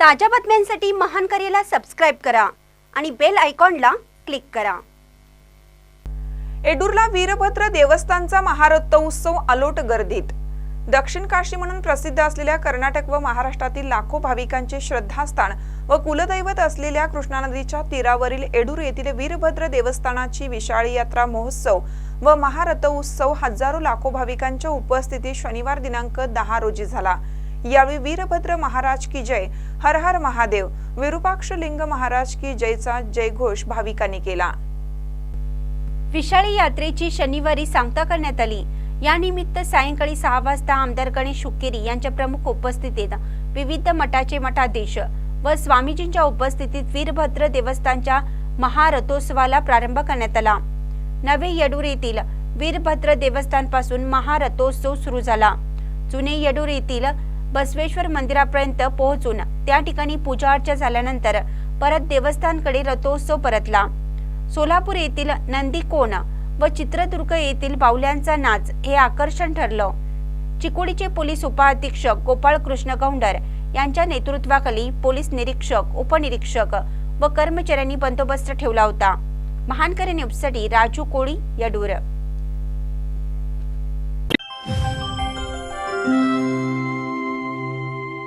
ताज्या बातम्यांसाठी महान करेला सबस्क्राईब करा आणि बेल आयकॉनला क्लिक करा. एडूरला वीरभद्र देवस्थानचा महारथोत्सव अलोट गर्दीत. दक्षिण काशी म्हणून प्रसिद्ध असलेल्या कर्नाटक व महाराष्ट्रातील लाखो भाविकांचे श्रद्धास्थान व कुलदैवत असलेल्या कृष्णा नदीच्या तीरावरील एडूर येथील वीरभद्र देवस्थानाची विशाळी यात्रा महोत्सव व महारथोत्सव हजारो लाखो भाविकांच्या उपस्थितीत शनिवार दिनांक दहा रोजी झाला. यावेळी वीरभद्र महाराज की जय हर हर महादेव विरूपाक्ष लिंग महाराज की जयचा जयघोष भाविकांनी केला. विशाळी यात्रेची शनिवारी सांगता करण्यात आली. या निमित्त सायंकाळी सहा वाजता आमदार गणेश शुक्केरी यांच्या प्रमुख उपस्थितीत विविध मठाचे मठाधीश व स्वामीजींच्या उपस्थितीत वीरभद्र देवस्थानच्या महारथोत्सवाला प्रारंभ करण्यात आला. नवे येडूर येथील वीरभद्र देवस्थानपासून महारथोत्सव सुरू झाला. जुने येडूर येथील बसवेश्वर मंदिरापर्यंत पोहोचून त्या ठिकाणी पूजा अर्चा झाल्यानंतर परत देवस्थानकडे रथोत्सव परतला. सोलापूर येथील नंदीकोण व चित्रदुर्ग येथील बावल्यांचा नाच हे आकर्षण ठरलं. चिकोडीचे पोलीस उपअधीक्षक गोपाळ कृष्ण गौंडर यांच्या नेतृत्वाखाली पोलीस निरीक्षक उपनिरीक्षक व कर्मचाऱ्यांनी बंदोबस्त ठेवला होता. महानकरी न्यूजसाठी राजू कोळी यडूर.